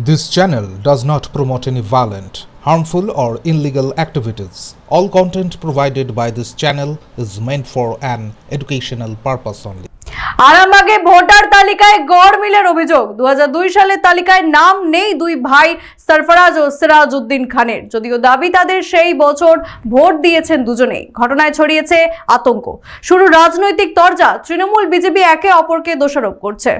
This channel does not promote any violent, harmful, or illegal activities. All content provided by this channel is meant for an educational purpose only. আরামবাগে voter তালিকায় গড় মিলের অভিযোগ দুহাজার দুই সালের তালিকায় নাম নেই দুই ভাই সরফরাজ ও সিরাজ উদ্দিন খানের যদিও দাবি তাদের সেই বছর ভোট দিয়েছেন দুজনেই ঘটনায় ছড়িয়েছে আতঙ্ক শুরু রাজনৈতিক তরজা তৃণমূল বিজেপি একে অপরকে দোষারোপ করছে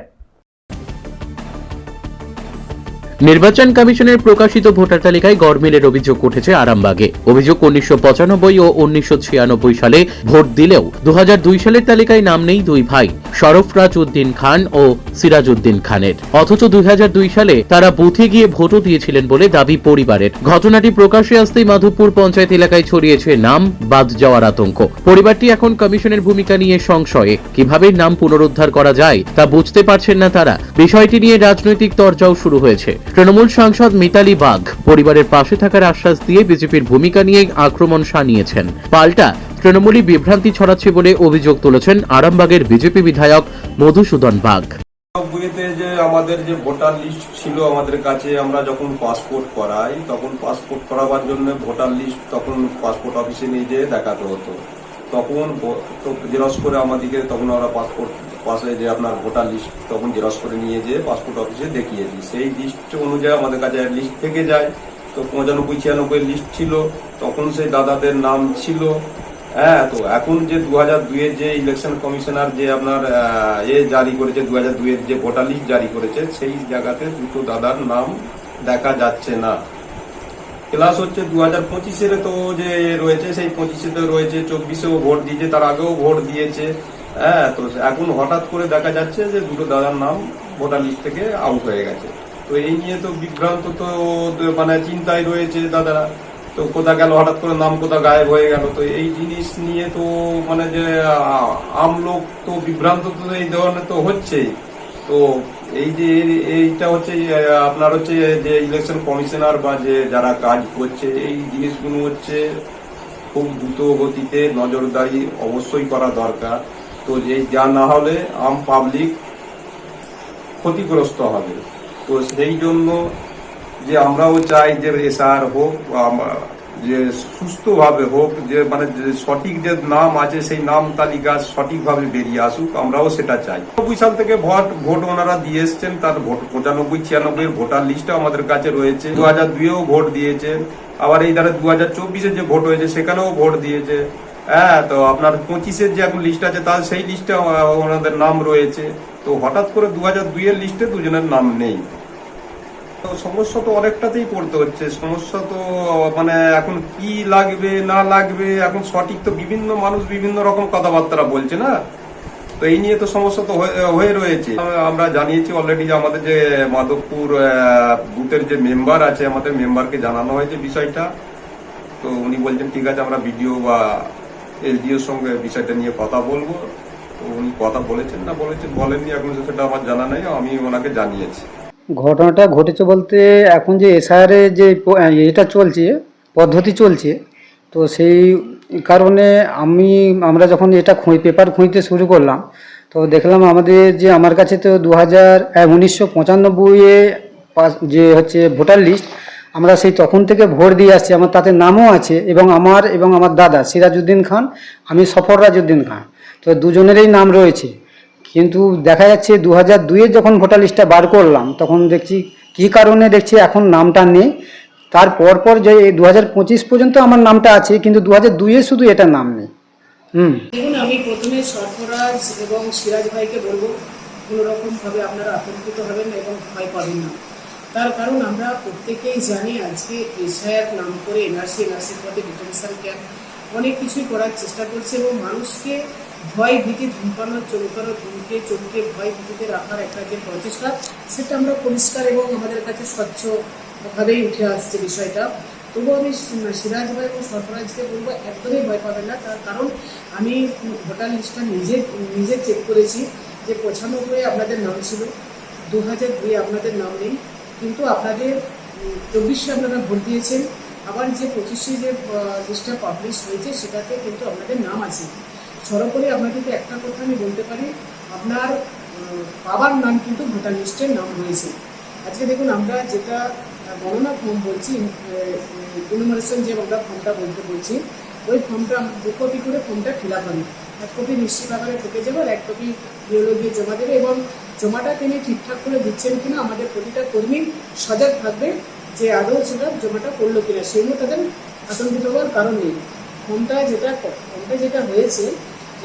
নির্বাচন কমিশনের প্রকাশিত ভোটার তালিকায় গড়মিলের অভিযোগ উঠেছে আরামবাগে। অভিযোগ উনিশশো পঁচানব্বই ও উনিশশো ছিয়ানব্বই সালে ভোট দিলেও দু হাজার দুই সালের তালিকায় নাম নেই দুই ভাই শরফরাজ উদ্দিন খান ও সিরাজ উদ্দিন খানের। অথচ দু হাজার দুই সালে তারা বুথে গিয়ে ভোটও দিয়েছিলেন বলে দাবি পরিবারের। ঘটনাটি প্রকাশ্যে আসতেই মাধবপুর পঞ্চায়েত এলাকায় ছড়িয়েছে নাম, বাদ যাওয়ার আতঙ্ক। পরিবারটি এখন কমিশনের ভূমিকা নিয়ে সংশয়ে। কীভাবে নাম পুনরুদ্ধার করা যায় তা বুঝতে পারছেন না তারা। বিষয়টি নিয়ে রাজনৈতিক তরজাও শুরু হয়েছে। তৃণমূল সাংসদ মিতালি বাগ পরিবারের পাশে থাকার আশ্বাস দিয়ে বিজেপির ভূমিকা নিয়ে আক্রমণ শানিয়েছেন। পাল্টা তৃণমূলী বিভ্রান্তি ছড়াচ্ছে বলে অভিযোগ তুলেছেন আরামবাগের বিজেপি বিধায়ক মধুসূদন বাগ নব্বইতে যে আমাদের যে ভোটার লিস্ট ছিল আমাদের কাছে আমরা যখন পাসপোর্ট করাই, তখন পাসপোর্ট করাবার জন্য ভোটার লিস্ট তখন পাসপোর্ট অফিসে নিয়ে যেয়ে দেখাতে হতো। তখন জেরক্স করে আমাদেরকে তখন আমরা পাসপোর্ট পাশে যে আপনার ভোটার লিস্ট তখন জেরক্স করে নিয়ে যেয়ে পাসপোর্ট অফিসে দেখিয়েছি সেই লিস্ট অনুযায়ী আমাদের কাছে লিস্ট থেকে যায়। তো পঁচানব্বই ছিয়ানব্বই লিস্ট ছিল, তখন সেই দাদাদের নাম ছিল। হ্যাঁ তো এখন যে দু হাজার দুইয়ের যে ইলেকশন কমিশনার যে আপনার এ জারি করেছে দু হাজার দুইয়ের যে ভোটার লিস্ট জারি করেছে, সেই জায়গাতে দুটো দাদার নাম দেখা যাচ্ছে না। ক্লাস হচ্ছে দু হাজার পঁচিশের তো যে রয়েছে, সেই পঁচিশে তো রয়েছে, চব্বিশেও ভোট দিয়েছে, তার আগেও ভোট দিয়েছে। হ্যাঁ তো এখন হঠাৎ করে দেখা যাচ্ছে যে দুটো দাদার নাম ভোটার লিস্ট থেকে আউট হয়ে গেছে। তো এই নিয়ে তো বিভ্রান্ত তো মানে চিন্তায় রয়েছে দাদারা। তো কোথা গেল হঠাৎ করে নাম কোথা গায়েব হয়ে গেল? তো এই জিনিস নিয়ে তো মানে যে আহ, আম লোক তো বিভ্রান্ত তো এই ধরনের তো হচ্ছেই। তো এই যে এই- এইটা হচ্ছে আপনার হচ্ছে যে ইলেকশন কমিশনার বা যে যারা কাজ করছে এই জিনিসগুলো হচ্ছে খুব দ্রুত গতিতে নজরদারি অবশ্যই করা দরকার। তো যে যা না হলে আম পাবলিক ক্ষতিগ্রস্ত হবে। তো সেই জন্য যে আমরাও চাই যে এসআর হোক যে সুস্থভাবে হোক, যে মানে সঠিক যে নাম আছে সেই নাম তালিকা সঠিকভাবে বেরিয়ে আসুক, আমরাও সেটা চাই। নব্বই সাল থেকে ভোট ভোট ওনারা দিয়ে এসছেন, তার ভোট পঁচানব্বই, ছিয়ানব্বই ভোটার লিস্টও আমাদের কাছে রয়েছে। দু হাজার দুইয়েও ভোট দিয়েছে। আবার এই ধারে দু হাজার চব্বিশের যে ভোট হয়েছে, সেখানেও ভোট দিয়েছে। হ্যাঁ তো আপনার পঁচিশের যে এখন লিস্ট আছে, তার সেই লিস্টে ওনাদের নাম রয়েছে। তো হঠাৎ করে দু হাজার দুইয়ের লিস্টে দুজনের নাম নেই। তো সমস্যা তো অনেকটাতেই পড়তে হচ্ছে। সমস্যা তো মানে এখন কি লাগবে, না লাগবে, এখন সঠিক তো বিভিন্ন মানুষ বিভিন্ন রকম কথাবার্তা বলছে না? তো এই নিয়ে তো সমস্যা তো হয়ে- রয়েছে। আমরা জানিয়েছি অলরেডি যে আমাদের যে মাধবপুর বুথের যে মেম্বার আছে, আমাদের মেম্বারকে জানানো হয়েছে বিষয়টা। তো উনি বলছেন, ঠিক আছে, আমরা বিডিও বা এসডিওর সঙ্গে বিষয়টা নিয়ে কথা বলব। উনি কথা বলেছেন না বলেছেন বলেননি, এখন সেটা আমার জানা নেই, আমি ওনাকে জানিয়েছি। ঘটনাটা ঘটেছে বলতে এখন যে এসআইআর যে এটা চলছে, পদ্ধতি চলছে, তো সেই কারণে আমি, আমরা যখন এটা খুঁই পেপার খুঁজতে শুরু করলাম, তো দেখলাম আমাদের যে আমার কাছে তো দু হাজার উনিশশো পঁচানব্বইয়ে যে হচ্ছে ভোটার লিস্ট আমরা সেই তখন থেকে ভোট দিয়ে আসছি, আমার তাতে নামও আছে এবং আমার এবং আমার দাদা সিরাজউদ্দিন খান, আমি সফর রাজউদ্দিন খান। তো দুজনেরই নাম রয়েছে। কিন্তু দেখা যাচ্ছে দু হাজার দুইয়ের যখন ভোটার লিস্টটা বার করলাম, তখন দেখছি কী কারণে দেখছি এখন নামটা নেই। তার পর যে দু হাজার পঁচিশ পর্যন্ত আমার নামটা আছে, কিন্তু দু হাজার দুইয়ে শুধু এটা নাম নেই। হুম। দেখুন, আমি প্রথমে সরফরাজ এবং সিরাজ ভাইকে বলব কোনো রকমভাবে আপনারা আতঙ্কিত হবেন এবং ভয় পাবেন না। তার কারণ আমরা প্রত্যেকেই জানি আজকে এশিয়ার নাম করে এনআরসি, এনআরসির পথে ডিটেনশন ক্যাম্প অনেক কিছুই করার চেষ্টা করছে এবং মানুষকে ভয় ভীতি, ধূমপানো চমকানো ধূমকে চমকে ভয় ভীতিতে রাখার একটা যে প্রচেষ্টা, সেটা আমরা পরিষ্কার এবং আমাদের কাছে স্বচ্ছভাবেই উঠে আসছে বিষয়টা। তবুও আমি সিরাজ ভাই এবং সরফরাজকে বলব, একদমই ভয় পাবেন না। তার কারণ আমি ভোটার লিস্টটা নিজে নিজে চেক করেছি যে পঁচানব্বই আপনাদের নাম ছিল দু হাজার দুই আপনাদের নাম নেই। কিন্তু আপনাদের চব্বিশে আপনারা ভোট দিয়েছেন। আবার যে পঁচিশে যে লিস্টটা পাবলিশ হয়েছে, সেটাতে কিন্তু আপনাদের নাম আছে। সর্বোপরি আপনাদেরকে একটা কথা আমি বলতে পারি, আপনার বাবার নাম কিন্তু ভোটার লিস্টের নাম রয়েছে। আজকে দেখুন, আমরা যেটা গণনা ফর্ম বলছি ইনুমারেশন যে আমরা ফর্মটা বলতে বলছি, ওই ফর্মটা দু কপি করে ফর্মটা ফিল আপ হবে। এক কপি নিশ্চিত বাগানে থেকে যাবে এক কপি বিওলো গিয়ে জমা দেবে এবং জমাটা তিনি ঠিকঠাক করে দিচ্ছেন কিনা আমাদের প্রতিটা কর্মী সজাগ থাকবে যে আদৌ সেটা জমাটা করল কিনা। সেই নিয়ে তাদের আতঙ্কিত হওয়ার কারণ নেই। ফর্মটা যেটা ফর্মটা যেটা হয়েছে,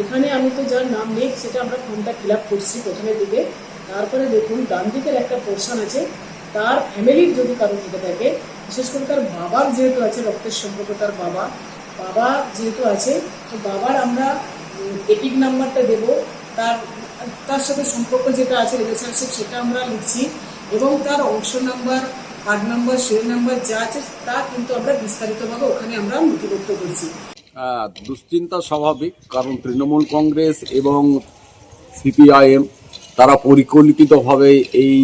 এখানে আমি তো যার নাম নেই, সেটা আমরা ফর্মটা ফিল আপ করছি প্রথমের দিকে। তারপরে দেখুন, ডান দিকের একটা পোর্শন আছে। তার ফ্যামিলির যদি কারও থেকে থাকে, বিশেষ করে তার বাবার যেহেতু আছে রক্তের সম্পর্ক, তার বাবা বাবা যেহেতু আছে, তো বাবার আমরা এপিক নাম্বারটা দেব। তার তার সাথে সম্পর্ক যেটা আছে রিলেশনশিপ সেটা আমরা লিখছি। এবং তার অংশ number card number share number যা আছে, তা কিন্তু আমরা বিস্তারিতভাবে ওখানে আমরা নথিভুক্ত করছি। দুশ্চিন্তা স্বাভাবিক, কারণ তৃণমূল কংগ্রেস এবং সিপিআইএম, তারা পরিকল্পিতভাবে এই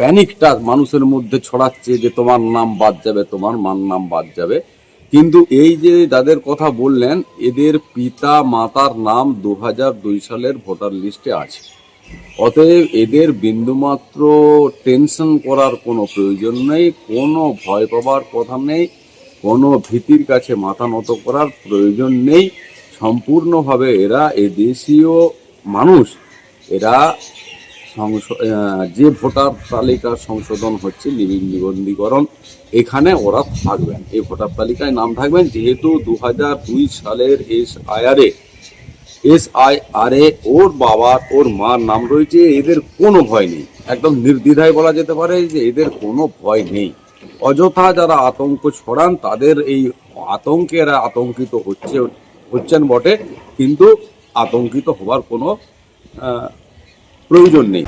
প্যানিকটা মানুষের মধ্যে ছড়াচ্ছে যে তোমার নাম বাদ যাবে, তোমার মান নাম বাদ যাবে। কিন্তু এই যে যাদের কথা বললেন, এদের পিতা মাতার নাম দু সালের ভোটার লিস্টে আছে। অতএব এদের বিন্দুমাত্র টেনশন করার কোনো প্রয়োজন নেই, কোনো ভয় পাবার কথা নেই, কোনো ভীতির কাছে মাথা নত করার প্রয়োজন নেই। সম্পূর্ণভাবে এরা এদেশীয় মানুষ, এরা যে ভোটার তালিকা সংশোধন হচ্ছে নিবি- নিবন্ধীকরণ, এখানে ওরা থাকবেন। এই ভোটার তালিকায় নাম থাকবেন, যেহেতু দু সালের S I R A S I R A ওর বাবার, ওর মার নাম রয়েছে, এদের কোনো ভয় নেই। একদম নির্দ্বিধায় বলা যেতে পারে যে এদের কোনো ভয় নেই। অযথা যারা আতঙ্ক ছড়ান, তাদের এই আতঙ্কে এরা আতঙ্কিত হচ্ছে, হচ্ছেন বটে, কিন্তু আতঙ্কিত হবার কোনো প্রয়োজন নেই।